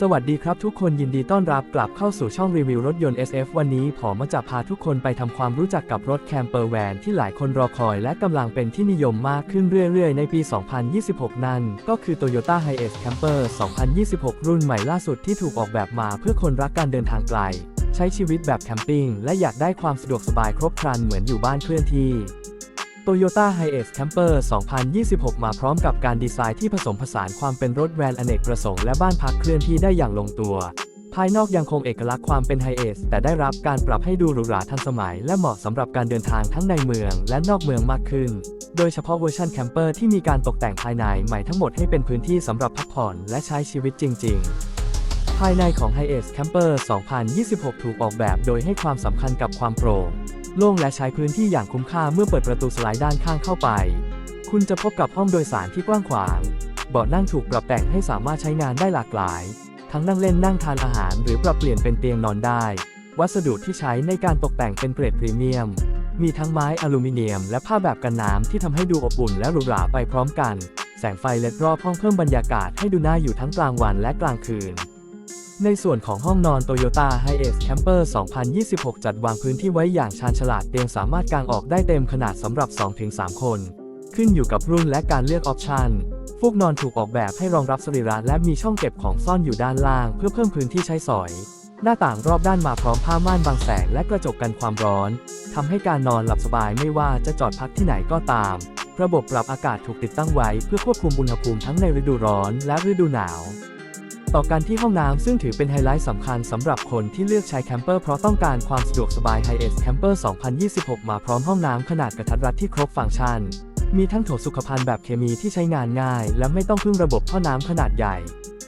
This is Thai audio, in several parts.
สวัสดีครับทุกคนยินดีต้อนรับกลับเข้าสู่ช่องรีวิวรถยนต์ SF วันนี้ผมมาจะพาทุกคนไปทำความรู้จักกับรถแคมเปอร์แวนที่หลายคนรอคอยและกำลังเป็นที่นิยมมากขึ้นเรื่อยๆ ในปี 2026 นั่น ก็คือ Toyota Hiace Camper 2026 รุ่นใหม่ล่าสุดที่ถูกออกแบบมาเพื่อคนรักการเดินทางไกล ใช้ชีวิตแบบแคมปิ้งและอยากได้ความสะดวกสบายครบครันเหมือนอยู่บ้านเคลื่อนที่ Toyota Hiace Camper 2026 มาพร้อมกับการดีไซน์ที่ผสมผสานความเป็นรถแวนอเนกประสงค์และบ้านพักเคลื่อนที่ได้อย่างลงตัว ภายนอกยังคงเอกลักษณ์ความเป็น Hiace แต่ได้รับการปรับให้ดูหรูหราทันสมัย และเหมาะสำหรับการเดินทางทั้งในเมืองและนอกเมืองมากขึ้น โดยเฉพาะเวอร์ชันแคมเปอร์ที่มีการตกแต่งภายในใหม่ทั้งหมดให้เป็นพื้นที่สำหรับพักผ่อนและใช้ชีวิตจริง ๆภายในของ Hiace Camper 2026 ถูกออกแบบโดยให้ความสำคัญกับความโปร่ง โล่งและใช้พื้นที่อย่างคุ้มค่าเมื่อเปิดประตูสไลด์ด้านข้างเข้าไป คุณจะพบกับห้องโดยสารที่กว้างขวาง เบาะนั่งถูกปรับแต่งให้สามารถใช้งานได้หลากหลาย ทั้งนั่งเล่นนั่งทานอาหาร หรือปรับเปลี่ยนเป็นเตียงนอนได้ วัสดุที่ใช้ในการตกแต่งเป็นเกรดพรีเมียม มีทั้งไม้อลูมิเนียม และผ้าแบบกันน้ำที่ทำให้ดูอบอุ่นและหรูหราไปพร้อมกัน แสงไฟเล็ดรอบห้องเพิ่มบรรยากาศให้ดูน่าอยู่ทั้งกลางวันและกลางคืน ในส่วนของห้องนอน Toyota Hiace Camper 2026 จัดวางพื้นที่ไว้อย่างชาญฉลาดเตียงสามารถกางออกได้เต็มขนาดสำหรับ 2-3 คน ขึ้นอยู่กับรุ่นและการเลือกออปชันฟูกนอนถูกออกแบบให้รองรับสรีระและมีช่องเก็บของซ่อนอยู่ด้านล่าง เพื่อเพิ่มพื้นที่ใช้สอย หน้าต่างรอบด้านมาพร้อมผ้าม่านบังแสงและกระจกกันความร้อนทำให้การนอนหลับสบายไม่ว่าจะจอดพักที่ไหนก็ตาม ระบบปรับอากาศถูกติดตั้งไว้เพื่อควบคุมอุณหภูมิทั้งในฤดูร้อนและฤดูหนาว ต่อกันที่ห้องน้ำซึ่งถือเป็นไฮไลท์สำคัญสำหรับคนที่เลือกใช้แคมเปอร์เพราะต้องการความสะดวกสบาย Hiace Camper 2026 มาพร้อมห้องน้ำขนาดกระทัดรัดที่ครบฟังก์ชัน มีทั้งโถสุขภัณฑ์แบบเคมีที่ใช้งานง่าย และไม่ต้องพึ่งระบบท่อน้ำขนาดใหญ่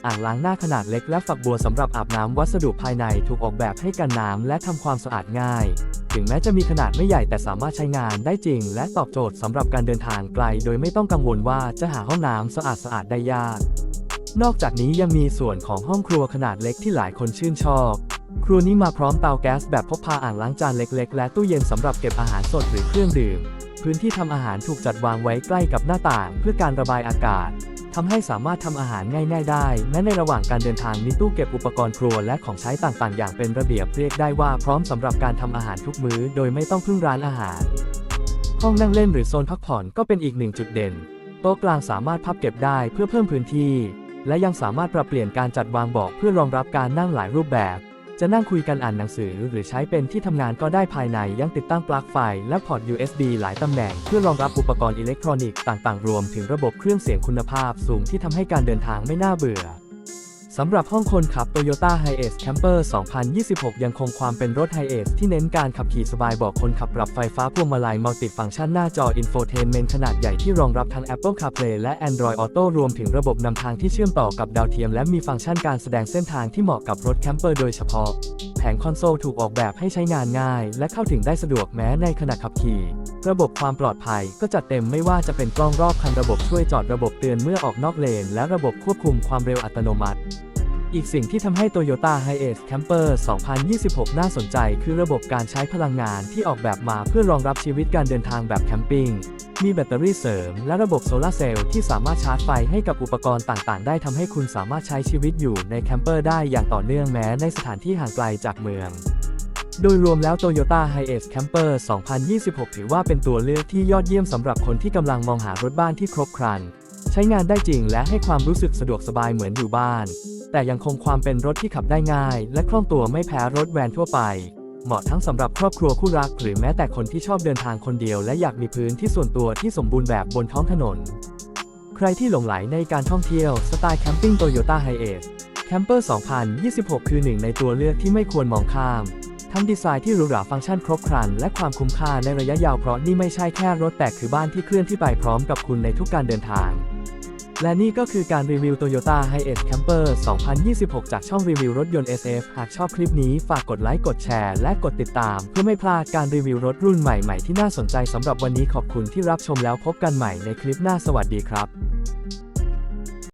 อ่างล้างหน้าขนาดเล็กและฝักบัวสำหรับอาบน้ำวัสดุภายในถูกออกแบบให้กันน้ำและทำความสะอาดง่าย ถึงแม้จะมีขนาดไม่ใหญ่แต่สามารถใช้งานได้จริง และตอบโจทย์สำหรับการเดินทางไกล โดยไม่ต้องกังวลว่าจะหาห้องน้ำสะอาดสะอาดๆได้ยาก นอกจากนี้ยังมีส่วนของห้องครัวขนาดเล็กที่หลายคนชื่นชอบ ครัวนี้มาพร้อมเตาแก๊สแบบพกพาอ่างล้างจานเล็ก ๆ และตู้เย็นสำหรับเก็บอาหารสดหรือเครื่องดื่ม พื้นที่ทำอาหารถูกจัดวางไว้ใกล้กับหน้าต่าง เพื่อการระบายอากาศทำให้สามารถทำอาหารง่าย ๆ ได้แม้ในระหว่างการเดินทางมีตู้เก็บอุปกรณ์ครัวและของใช้ต่างๆ อย่างเป็นระเบียบเรียกได้ว่าพร้อมสำหรับการทำอาหารทุกมื้อ โดยไม่ต้องพึ่งร้านอาหาร ห้องนั่งเล่นหรือโซนพักผ่อนก็เป็นอีกหนึ่งจุดเด่นโต๊ะกลางสามารถพับเก็บได้เพื่อเพิ่มพื้นที่ และยังสามารถปรับเปลี่ยนการจัดวางเบาะเพื่อรองรับการนั่งหลายรูปแบบ จะนั่งคุยกันอ่านหนังสือ หรือใช้เป็นที่ทำงานก็ได้ภายในยังติดตั้งปลั๊กไฟและพอร์ต USB หลายตำแหน่ง เพื่อรองรับอุปกรณ์อิเล็กทรอนิกส์ต่างๆ รวมถึงระบบเครื่องเสียงคุณภาพสูงที่ทำให้การเดินทางไม่น่าเบื่อ สำหรับห้องคนขับ Toyota Hiace Camper 2026 ยังคงความเป็นรถ Hiace ที่เน้นการขับขี่สบายบอกคนขับปรับไฟฟ้าพวงมาลัยมัลติฟังก์ชันหน้าจอ Infotainment ขนาดใหญ่ที่รองรับทั้ง Apple CarPlay และ Android Auto รวมถึงระบบนำทางที่เชื่อมต่อกับดาวเทียม และมีฟังก์ชันการแสดงเส้นทางที่เหมาะกับรถแคมเปอร์โดยเฉพาะแผงคอนโซลถูกออกแบบให้ใช้งานง่าย และเข้าถึงได้สะดวกแม้ในขณะขับขี่ ระบบความปลอดภัยก็จัดเต็มไม่ว่าจะเป็นกล้องรอบคันระบบช่วยจอดระบบเตือนเมื่อออกนอกเลน และระบบควบคุมความเร็วอัตโนมัติ อีกสิ่งที่ทำให้ Toyota Hiace Camper 2026 น่าสนใจคือระบบการใช้พลังงานที่ออกแบบมาเพื่อรองรับชีวิตการเดินทางแบบแคมปิ้ง มีแบตเตอรี่เสริม และระบบโซลาร์เซลล์ที่สามารถชาร์จไฟให้กับอุปกรณ์ต่างๆ ได้ทำให้คุณสามารถใช้ชีวิตอยู่ในแคมเปอร์ได้อย่างต่อเนื่องแม้ในสถานที่ห่างไกลจากเมืองโดยรวมแล้ว Toyota Hiace Camper 2026 ถือว่าเป็นตัวเลือกที่ยอดเยี่ยมสำหรับคนที่กำลังมองหารถบ้านที่ครบครัน ใช้งานได้จริงและให้ความรู้สึกสะดวกสบายเหมือนอยู่บ้าน แต่ยังคงความเป็นรถที่ขับได้ง่าย และคล่องตัวไม่แพ้รถแวนทั่วไป เหมาะทั้งสำหรับครอบครัวคู่รัก หรือแม้แต่คนที่ชอบเดินทางคนเดียว และอยากมีพื้นที่ส่วนตัวที่สมบูรณ์แบบบนท้องถนน ใครที่หลงไหลในการท่องเที่ยวสไตล์แคมปิ้ง Toyota Hiace Camper 2026 คือหนึ่งในตัวเลือกที่ไม่ควรมองข้ามทั้งดีไซน์ที่หรูหราฟังก์ชันครบครัน และความคุ้มค่าในระยะยาวเพราะนี่ไม่ใช่แค่รถแต่คือบ้านที่เคลื่อนที่ไปพร้อมกับคุณในทุกการเดินทาง และนี่ก็คือการรีวิว Toyota Hiace Camper 2026 จากช่องรีวิวรถยนต์ SF หากชอบคลิปนี้ฝากกดไลค์ กดแชร์ และกดติดตาม เพื่อไม่พลาดการรีวิวรถรุ่นใหม่ ๆ ที่น่าสนใจสำหรับวันนี้ขอบคุณที่รับชมแล้วพบกันใหม่ในคลิปหน้าสวัสดีครับ